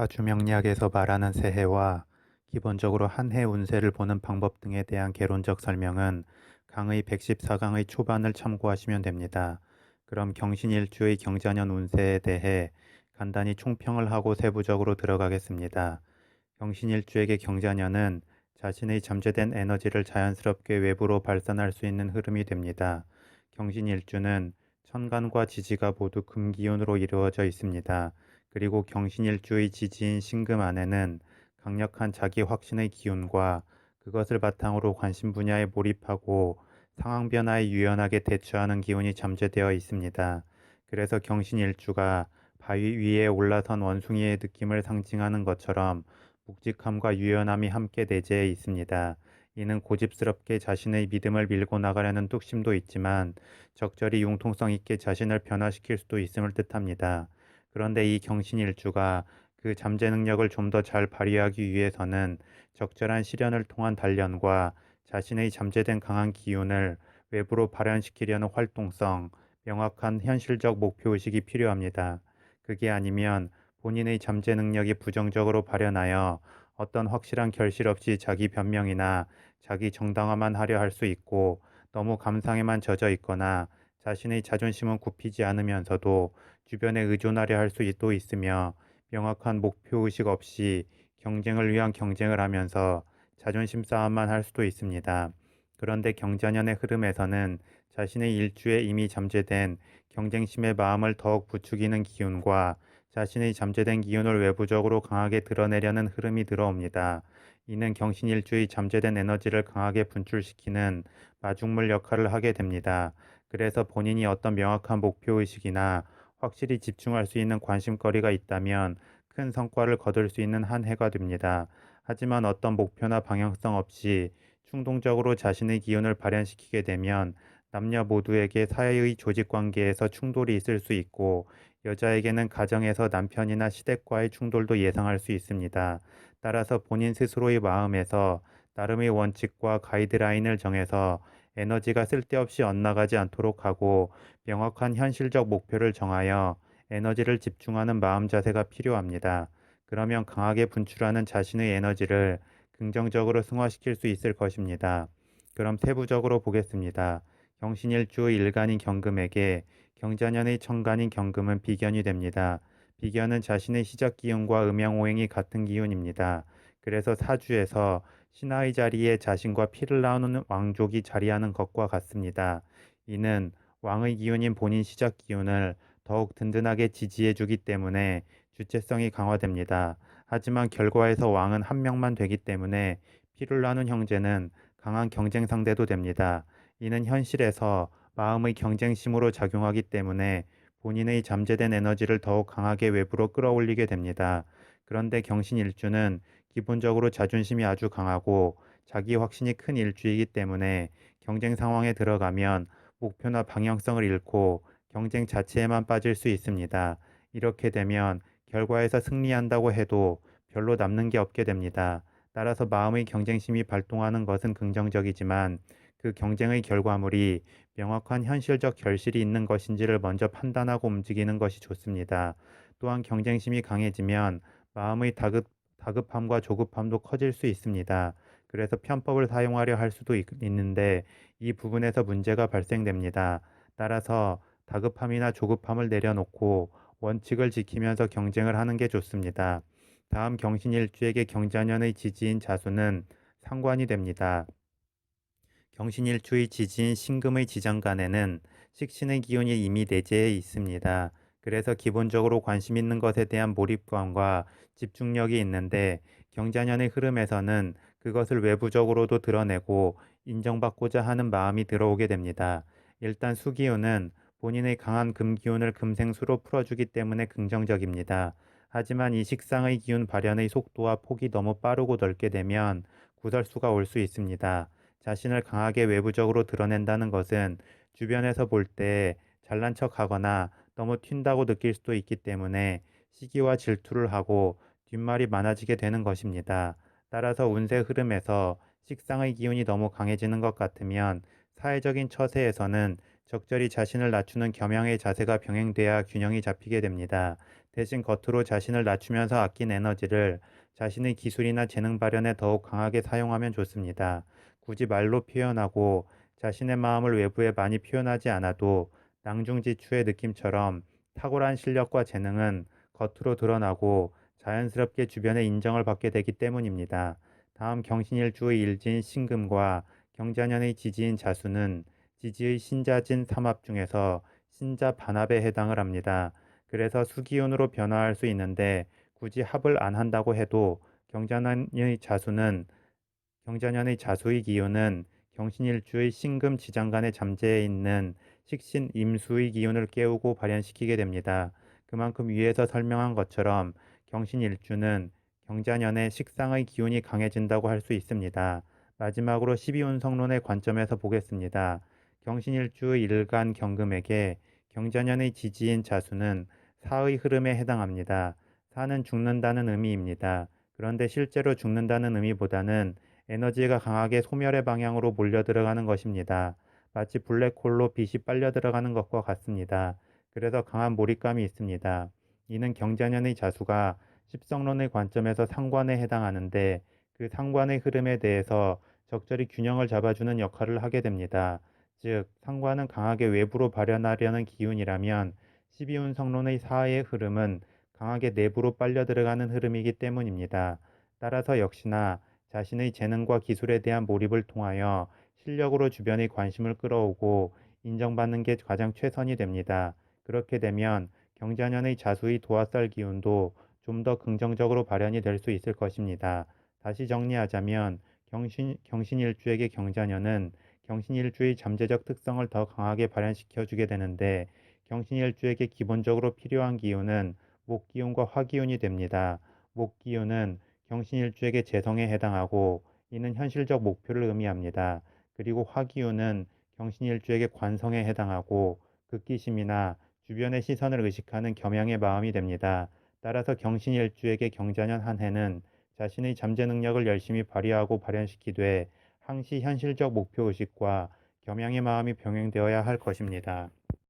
사주명리학에서 말하는 새해와 기본적으로 한 해 운세를 보는 방법 등에 대한 개론적 설명은 강의 114강의 초반을 참고하시면 됩니다. 그럼 경신일주의 경자년 운세에 대해 간단히 총평을 하고 세부적으로 들어가겠습니다. 경신일주에게 경자년은 자신의 잠재된 에너지를 자연스럽게 외부로 발산할 수 있는 흐름이 됩니다. 경신일주는 천간과 지지가 모두 금기운으로 이루어져 있습니다. 그리고 경신일주의 지지인 신금 안에는 강력한 자기 확신의 기운과 그것을 바탕으로 관심 분야에 몰입하고 상황 변화에 유연하게 대처하는 기운이 잠재되어 있습니다. 그래서 경신일주가 바위 위에 올라선 원숭이의 느낌을 상징하는 것처럼 묵직함과 유연함이 함께 내재해 있습니다. 이는 고집스럽게 자신의 믿음을 밀고 나가려는 뚝심도 있지만 적절히 융통성 있게 자신을 변화시킬 수도 있음을 뜻합니다. 그런데 이 경신일주가 그 잠재 능력을 좀 더 잘 발휘하기 위해서는 적절한 시련을 통한 단련과 자신의 잠재된 강한 기운을 외부로 발현시키려는 활동성, 명확한 현실적 목표의식이 필요합니다. 그게 아니면 본인의 잠재 능력이 부정적으로 발현하여 어떤 확실한 결실 없이 자기 변명이나 자기 정당화만 하려 할 수 있고 너무 감상에만 젖어 있거나 자신의 자존심은 굽히지 않으면서도 주변에 의존하려 할 수도 있으며 명확한 목표의식 없이 경쟁을 위한 경쟁을 하면서 자존심 싸움만 할 수도 있습니다. 그런데 경자년의 흐름에서는 자신의 일주에 이미 잠재된 경쟁심의 마음을 더욱 부추기는 기운과 자신의 잠재된 기운을 외부적으로 강하게 드러내려는 흐름이 들어옵니다. 이는 경신일주의 잠재된 에너지를 강하게 분출시키는 마중물 역할을 하게 됩니다. 그래서 본인이 어떤 명확한 목표의식이나 확실히 집중할 수 있는 관심거리가 있다면 큰 성과를 거둘 수 있는 한 해가 됩니다. 하지만 어떤 목표나 방향성 없이 충동적으로 자신의 기운을 발현시키게 되면 남녀 모두에게 사회의 조직 관계에서 충돌이 있을 수 있고 여자에게는 가정에서 남편이나 시댁과의 충돌도 예상할 수 있습니다. 따라서 본인 스스로의 마음에서 나름의 원칙과 가이드라인을 정해서 에너지가 쓸데없이 엇나가지 않도록 하고 명확한 현실적 목표를 정하여 에너지를 집중하는 마음 자세가 필요합니다. 그러면 강하게 분출하는 자신의 에너지를 긍정적으로 승화시킬 수 있을 것입니다. 그럼 세부적으로 보겠습니다. 경신일주 일간인 경금에게 경자년의 천간인 경금은 비견이 됩니다. 비견은 자신의 시작 기운과 음양 오행이 같은 기운입니다. 그래서 사주에서 신하의 자리에 자신과 피를 나누는 왕족이 자리하는 것과 같습니다. 이는 왕의 기운인 본인 시작 기운을 더욱 든든하게 지지해 주기 때문에 주체성이 강화됩니다. 하지만 결과에서 왕은 한 명만 되기 때문에 피를 나눈 형제는 강한 경쟁 상대도 됩니다. 이는 현실에서 마음의 경쟁심으로 작용하기 때문에 본인의 잠재된 에너지를 더욱 강하게 외부로 끌어올리게 됩니다. 그런데 경신 일주는 기본적으로 자존심이 아주 강하고 자기 확신이 큰 일주이기 때문에 경쟁 상황에 들어가면 목표나 방향성을 잃고 경쟁 자체에만 빠질 수 있습니다. 이렇게 되면 결과에서 승리한다고 해도 별로 남는 게 없게 됩니다. 따라서 마음의 경쟁심이 발동하는 것은 긍정적이지만 그 경쟁의 결과물이 명확한 현실적 결실이 있는 것인지를 먼저 판단하고 움직이는 것이 좋습니다. 또한 경쟁심이 강해지면 마음의 다급, 다급함과 조급함도 커질 수 있습니다. 그래서 편법을 사용하려 할 수도 있, 있는데 이 부분에서 문제가 발생됩니다. 따라서 다급함이나 조급함을 내려놓고 원칙을 지키면서 경쟁을 하는 게 좋습니다. 다음 경신일주에게 경자년의 지지인 자수는 상관이 됩니다. 경신일주의 지지인 신금의 지장간에는 식신의 기운이 이미 내재해 있습니다. 그래서 기본적으로 관심 있는 것에 대한 몰입감과 집중력이 있는데 경자년의 흐름에서는 그것을 외부적으로도 드러내고 인정받고자 하는 마음이 들어오게 됩니다. 일단 수기운은 본인의 강한 금기운을 금생수로 풀어주기 때문에 긍정적입니다. 하지만 이 식상의 기운 발현의 속도와 폭이 너무 빠르고 넓게 되면 구설수가 올 수 있습니다. 자신을 강하게 외부적으로 드러낸다는 것은 주변에서 볼 때 잘난 척 하거나 너무 튄다고 느낄 수도 있기 때문에 시기와 질투를 하고 뒷말이 많아지게 되는 것입니다. 따라서 운세 흐름에서 식상의 기운이 너무 강해지는 것 같으면 사회적인 처세에서는 적절히 자신을 낮추는 겸양의 자세가 병행돼야 균형이 잡히게 됩니다. 대신 겉으로 자신을 낮추면서 아낀 에너지를 자신의 기술이나 재능 발현에 더욱 강하게 사용하면 좋습니다. 굳이 말로 표현하고 자신의 마음을 외부에 많이 표현하지 않아도 낭중지추의 느낌처럼 탁월한 실력과 재능은 겉으로 드러나고 자연스럽게 주변의 인정을 받게 되기 때문입니다. 다음 경신일주의 일지인 신금과 경자년의 지지인 자수는 지지의 신자진 삼합 중에서 신자 반합에 해당을 합니다. 그래서 수기운으로 변화할 수 있는데 굳이 합을 안 한다고 해도 경자년의 자수는 경자년의 자수의 기운은 경신일주의 신금 지장간에 잠재해 있는 식신 임수의 기운을 깨우고 발현시키게 됩니다. 그만큼 위에서 설명한 것처럼 경신일주는 경자년의 식상의 기운이 강해진다고 할 수 있습니다. 마지막으로 12운성론의 관점에서 보겠습니다. 경신일주의 일간 경금에게 경자년의 지지인 자수는 사의 흐름에 해당합니다. 사는 죽는다는 의미입니다. 그런데 실제로 죽는다는 의미보다는 에너지가 강하게 소멸의 방향으로 몰려 들어가는 것입니다. 마치 블랙홀로 빛이 빨려 들어가는 것과 같습니다. 그래서 강한 몰입감이 있습니다. 이는 경자년의 자수가 십성론의 관점에서 상관에 해당하는데 그 상관의 흐름에 대해서 적절히 균형을 잡아주는 역할을 하게 됩니다. 즉, 상관은 강하게 외부로 발현하려는 기운이라면 12운 성론의 사의 흐름은 강하게 내부로 빨려 들어가는 흐름이기 때문입니다. 따라서 역시나 자신의 재능과 기술에 대한 몰입을 통하여 실력으로 주변의 관심을 끌어오고 인정받는 게 가장 최선이 됩니다. 그렇게 되면 경자년의 자수의 도화살 기운도 좀 더 긍정적으로 발현이 될 수 있을 것입니다. 다시 정리하자면 경신, 경신일주에게 경자년은 경신일주의 잠재적 특성을 더 강하게 발현시켜 주게 되는데 경신일주에게 기본적으로 필요한 기운은 목기운과 화기운이 됩니다. 목기운은 경신일주에게 재성에 해당하고 이는 현실적 목표를 의미합니다. 그리고 화기운은 경신일주에게 관성에 해당하고 극기심이나 주변의 시선을 의식하는 겸양의 마음이 됩니다. 따라서 경신일주에게 경자년 한 해는 자신의 잠재 능력을 열심히 발휘하고 발현시키되 항시 현실적 목표 의식과 겸양의 마음이 병행되어야 할 것입니다.